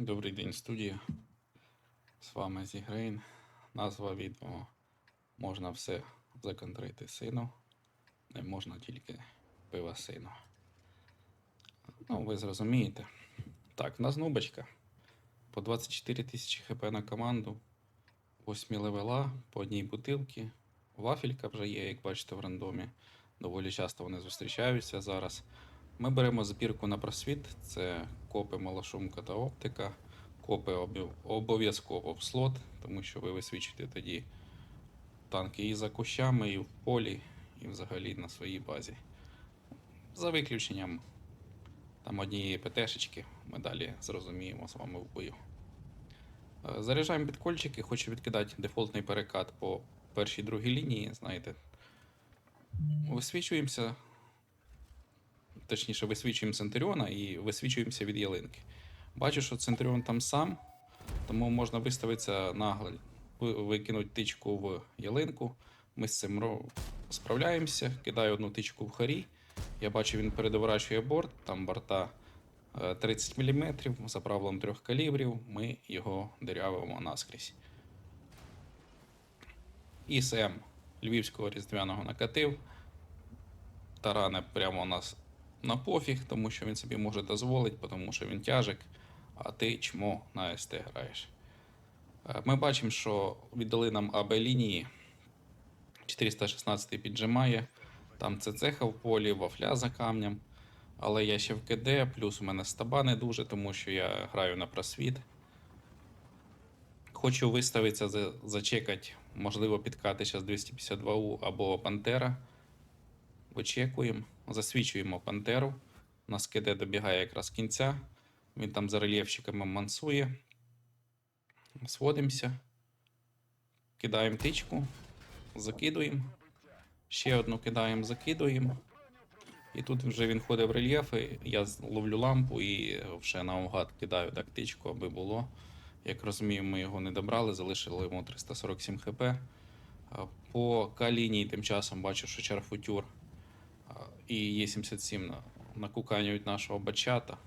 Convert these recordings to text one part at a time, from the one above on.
Добрий день, студія. З вами Зігрейн. Назва відео можна все законтрити сину. Не можна тільки пива сину. Ну, ви зрозумієте. Так, у нас нубочка. По 24 тисячі хп на команду. 8 левела по одній бутилці. Вафелька вже є, як бачите, в рандомі. Доволі часто вони зустрічаються зараз. Ми беремо збірку на просвіт, це копи, малошумка та оптика. Копи обов'язково в слот, тому що ви висвічуєте тоді танки і за кущами, і в полі, і взагалі на своїй базі. За виключенням там однієї ПТшечки, ми далі зрозуміємо з вами в бою. Е, Заряджаємо підкольчики, хочу відкидати дефолтний перекат по першій другій лінії, знаєте. Висвічуємося, точніше, висвічуємо Центуріона і висвічуємося від ялинки. Бачу, що Центуріон там сам, тому можна виставитися нагло, викинути тичку в ялинку. Ми з цим справляємося, кидаю одну тичку в харі. Я бачу, він передоворачує борт, там борта е, 30 мм за правилом трьох калібрів. Ми його дирявимо наскрізь. ІСМ Львівського різдвяного накатив. Таране прямо у нас на пофіг, тому що він собі може дозволити, тому що він тяжик, а ти чмо на СТ граєш. Е, Ми бачимо, що віддали нам АБ лінії. 416 піджимає. Там ЦЦХ в полі, вафля за камнем. Але я ще в КД, плюс у мене стаба не дуже, тому що я граю на просвіт. Хочу виставитися, зачекати, можливо, підкати зараз 252У або Пантера. Вичекуємо, засвічуємо Пантеру. У нас КД добігає якраз кінця. Він там за рельєфчиками мансує. Сводимося. Кидаємо тичку, закидуємо. Ще одну кидаємо, закидуємо. І тут вже він ходить в рельєфи. Я ловлю лампу і вже наугад кидаю так тичку, аби було. Як розумію, ми його не добрали, залишили йому 347 хп. По К-лінії тим часом бачу, що Чарфутюр і Є77 на- накуканюють нашого бачата.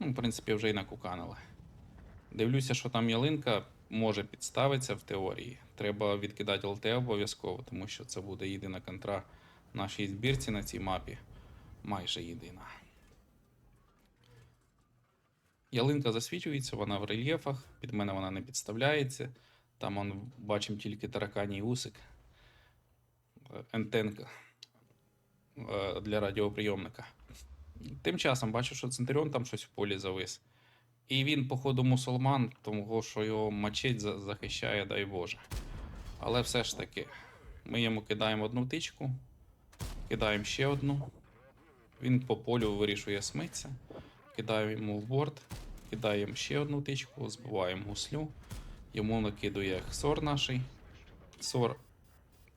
Ну, в принципі, вже і накуканили. Дивлюся, що там ялинка може підставитися в теорії. Треба відкидати ЛТ обов'язково, тому що це буде єдина контра нашій збірці на цій мапі. Майже єдина. Ялинка засвічується, вона в рельєфах, під мене вона не підставляється. Там он, бачимо тільки тараканій усик. Е, Ентенка для радіоприйомника. Тим часом бачу, що Центуріон там щось в полі завис. І він, походу, мусульман, тому що його мачеть захищає, дай Боже. Але все ж таки, ми йому кидаємо одну тичку, кидаємо ще одну. Він по полю вирішує смитися. Кидаємо йому в борт, кидаємо ще одну тичку, збиваємо гуслю. Йому накидує хсор наший. Хсор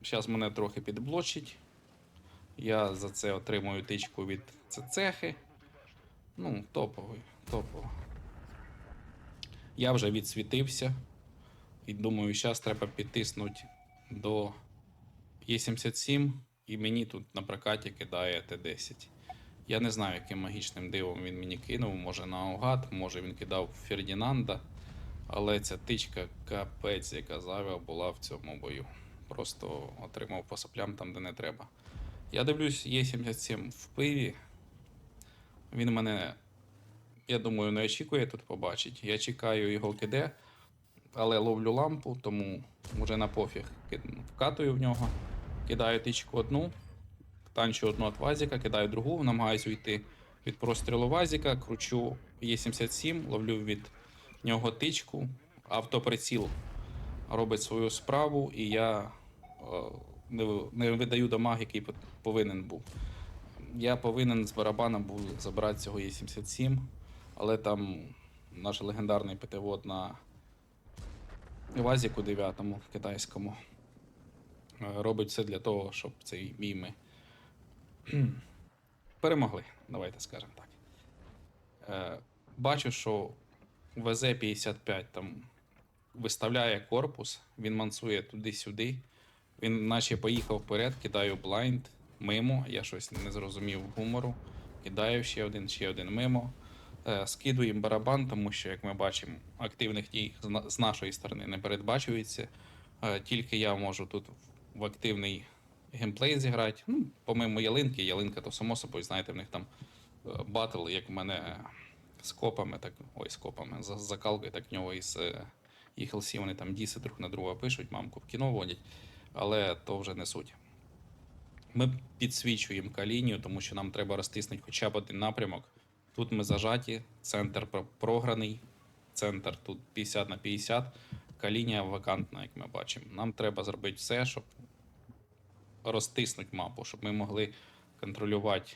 зараз мене трохи підблочить. Я за це отримую тичку від цехи. Ну, топовий, топово. Я вже відсвітився. І думаю, зараз треба підтиснути до Е77, і мені тут на прокаті кидає Т10. Я не знаю, яким магічним дивом він мені кинув. Може наугад, може він кидав Фердінанда. Але ця тичка капець, яка зайва була в цьому бою. Просто отримав по соплям там, де не треба. Я дивлюсь, Є77 в пиві. Він мене, я думаю, не очікує тут побачить. Я чекаю його киде, але ловлю лампу, тому вже на пофіг вкатую в нього, кидаю тичку одну, танчу одну від вазіка, кидаю другу, намагаюся уйти від прострілу вазіка, кручу Є77, ловлю від нього тичку, автоприціл робить свою справу, і я е, не, не видаю дамаг, який повинен був. Я повинен з барабана був забрати цього Є77, але там наш легендарний ПТВод на Вазіку 9 китайському е, робить все для того, щоб цей мій ми перемогли, давайте скажемо так. Е, Бачу, що ВЗ-55 там виставляє корпус, він мансує туди-сюди. Він наче поїхав вперед, кидаю блайнд мимо. Я щось не зрозумів гумору. Кидаю ще один, ще один мимо. Е, Скидуємо барабан, тому що, як ми бачимо, активних дій з нашої сторони не передбачується. Е, Тільки я можу тут в активний геймплей зіграти. Ну, помимо ялинки, ялинка, то само собою, знаєте, в них там е, батл, як в мене з копами, так ой, з копами, з закалкою, так в нього із їх LC, вони там діси друг на друга пишуть, мамку в кіно водять, але то вже не суть. Ми підсвічуємо калінію, тому що нам треба розтиснути хоча б один напрямок. Тут ми зажаті, центр програний, центр тут 50 на 50, калінія вакантна, як ми бачимо. Нам треба зробити все, щоб розтиснути мапу, щоб ми могли контролювати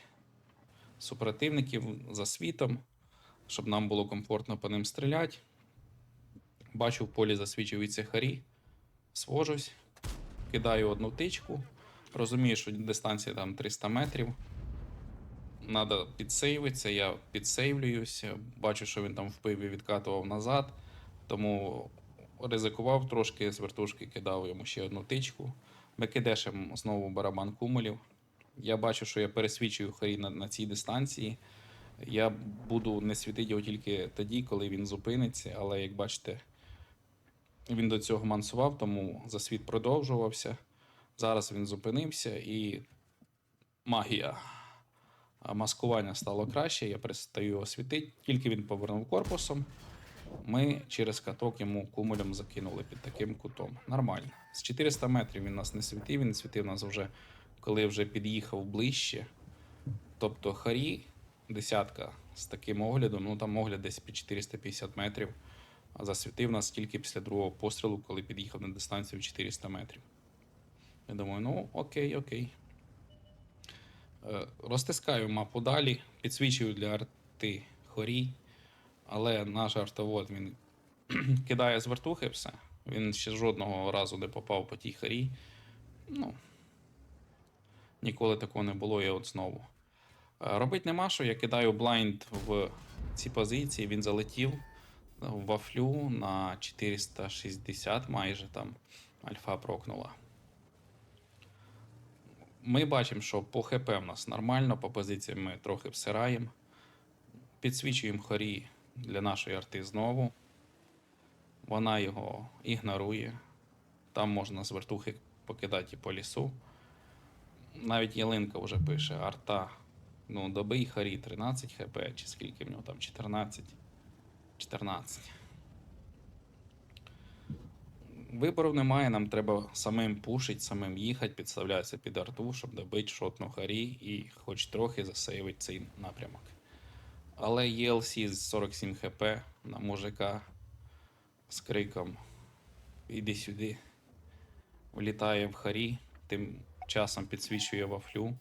супротивників за світом, щоб нам було комфортно по ним стріляти. Бачу, в полі засвічується харі, свожусь, кидаю одну тичку. Розумію, що дистанція там 300 метрів. Надо підсейвитися, я підсейвлююся. Бачу, що він там впив і відкатував назад. Тому ризикував трошки з вертушки, кидав йому ще одну тичку. Ми кидешем знову барабан кумулів. Я бачу, що я пересвічую харі на, на цій дистанції. Я буду не світити його тільки тоді, коли він зупиниться, але як бачите, він до цього мансував, тому засвіт продовжувався. Зараз він зупинився і магія. Маскування стало краще, я перестаю його світити. Тільки він повернув корпусом. Ми через каток йому кумулем закинули під таким кутом. Нормально. З 400 метрів він нас не світив, він світив нас вже, коли вже під'їхав ближче. Тобто Харі, десятка з таким оглядом, ну там огляд десь під 450 метрів, засвітив нас тільки після другого пострілу, коли під'їхав на дистанцію 400 метрів. Я думаю, ну окей, окей. Е, Розтискаю мапу далі, підсвічую для арти хорі, але наш артовод він кидає з вертухи все. Він ще жодного разу не попав по тій хорі. Ну, ніколи такого не було, я от знову. Е, Робить нема що, я кидаю блайнд в ці позиції, він залетів вафлю на 460 майже там альфа прокнула. Ми бачимо, що по ХП в нас нормально, по позиціям ми трохи всираємо. Підсвічуємо хорі для нашої арти знову. Вона його ігнорує. Там можна з вертухи покидати по лісу. Навіть ялинка вже пише: арта. Ну, добий харі 13 хп, чи скільки в нього там 14. 14. Вибору немає, нам треба самим пушити, самим їхати, підставлятися під арту, щоб добити шотну харі і хоч трохи засейвити цей напрямок. Але ELC з 47 хп на мужика з криком Іди сюди. Влітає в харі, тим часом підсвічує вафлю.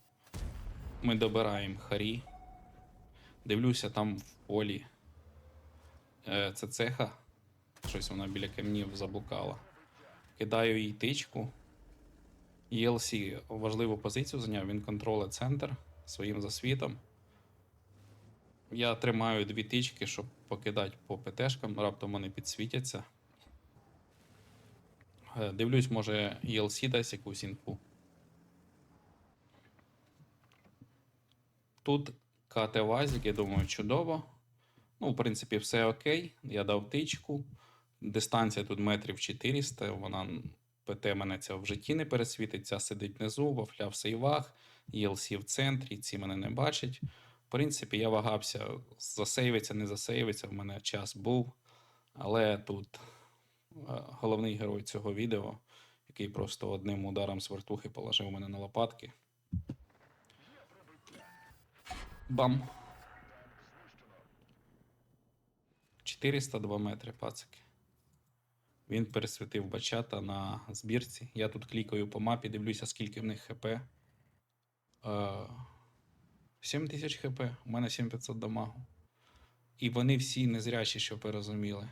Ми добираємо харі. Дивлюся там в полі. Е, це цеха. Щось вона біля камнів заблукала. Кидаю їй тичку. ELC важливу позицію зайняв, він контролить центр своїм засвітом. Я тримаю дві тички, щоб покидати по ПТшкам, раптом вони підсвітяться. Е, Дивлюсь, може ELC дасть якусь інфу. Тут КТ Вазік, я думаю, чудово. Ну, в принципі, все окей. Я дав тичку. Дистанція тут метрів 400. Вона ПТ мене ця в житті не пересвітить. Ця сидить внизу, вафля в сейвах, ELC в центрі, ці мене не бачать. В принципі, я вагався, засейвиться, не засейвиться. В мене час був. Але тут е, головний герой цього відео, який просто одним ударом з вертухи положив мене на лопатки. Бам. 402 метри, пацики. Він пересвітив бачата на збірці. Я тут клікаю по мапі, дивлюся, скільки в них хп. Е, 7 тисяч хп, у мене 7500 дамагу. І вони всі незрячі, щоб ви розуміли.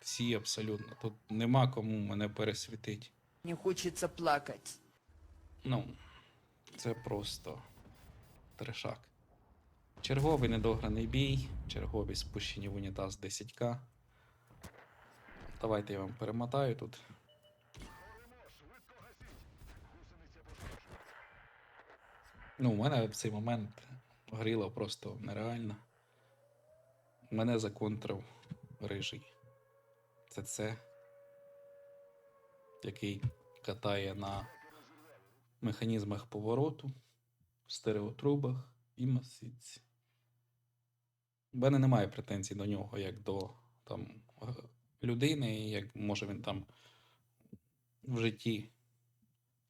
Всі абсолютно. Тут нема кому мене пересвітить. Мне хочется плакать. Ну, це просто трешак. Черговий недограний бій, чергові спущені в унітаз 10к. Давайте я вам перемотаю тут. Ну, у мене в цей момент горіло просто нереально. Мене законтрив рижий. Це це, який катає на механізмах повороту, стереотрубах і масиці. У мене немає претензій до нього, як до там, е, людини, як може він там в житті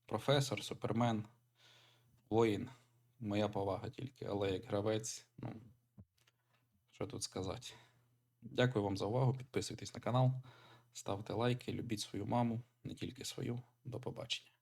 професор, супермен, воїн. Моя повага тільки, але як гравець, ну, що тут сказати. Дякую вам за увагу. Підписуйтесь на канал, ставте лайки, любіть свою маму, не тільки свою. До побачення.